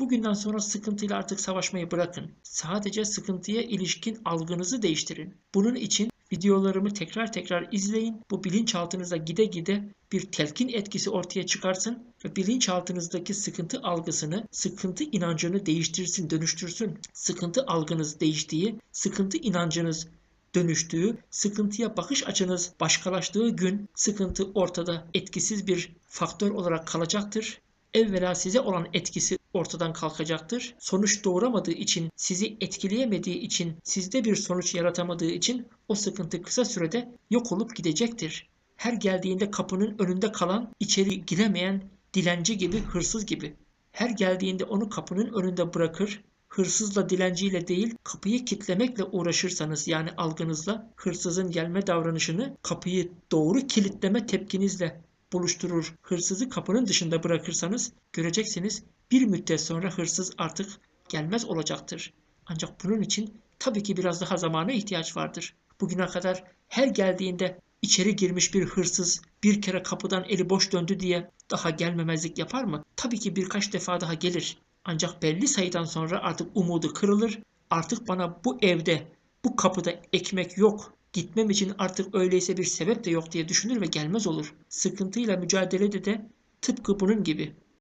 Bugünden sonra sıkıntıyla artık savaşmayı bırakın. Sadece sıkıntıya ilişkin algınızı değiştirin. Bunun için videolarımı tekrar tekrar izleyin. Bu bilinçaltınıza gide gide bir telkin etkisi ortaya çıkarsın ve bilinçaltınızdaki sıkıntı algısını, sıkıntı inancını değiştirsin, dönüştürsün. Sıkıntı algınız değiştiği, sıkıntı inancınız dönüştüğü, sıkıntıya bakış açınız başkalaştığı gün sıkıntı ortada etkisiz bir faktör olarak kalacaktır. Evvela size olan etkisi ortadan kalkacaktır. Sonuç doğuramadığı için, sizi etkileyemediği için, sizde bir sonuç yaratamadığı için o sıkıntı kısa sürede yok olup gidecektir. Her geldiğinde kapının önünde kalan, içeri giremeyen dilenci gibi, hırsız gibi. Her geldiğinde onu kapının önünde bırakır, hırsızla dilenciyle değil kapıyı kitlemekle uğraşırsanız yani algınızla hırsızın gelme davranışını kapıyı doğru kilitleme tepkinizle buluşturur. Hırsızı kapının dışında bırakırsanız göreceksiniz bir müddet sonra hırsız artık gelmez olacaktır. Ancak bunun için tabii ki biraz daha zamana ihtiyaç vardır. Bugüne kadar her geldiğinde içeri girmiş bir hırsız bir kere kapıdan eli boş döndü diye daha gelmemezlik yapar mı? Tabii ki birkaç defa daha gelir. Ancak belli sayıdan sonra artık umudu kırılır. Artık bana bu evde, bu kapıda ekmek yok. Gitmem için artık öyleyse bir sebep de yok diye düşünür ve gelmez olur. Sıkıntıyla mücadelede de tıpkı bunun gibi.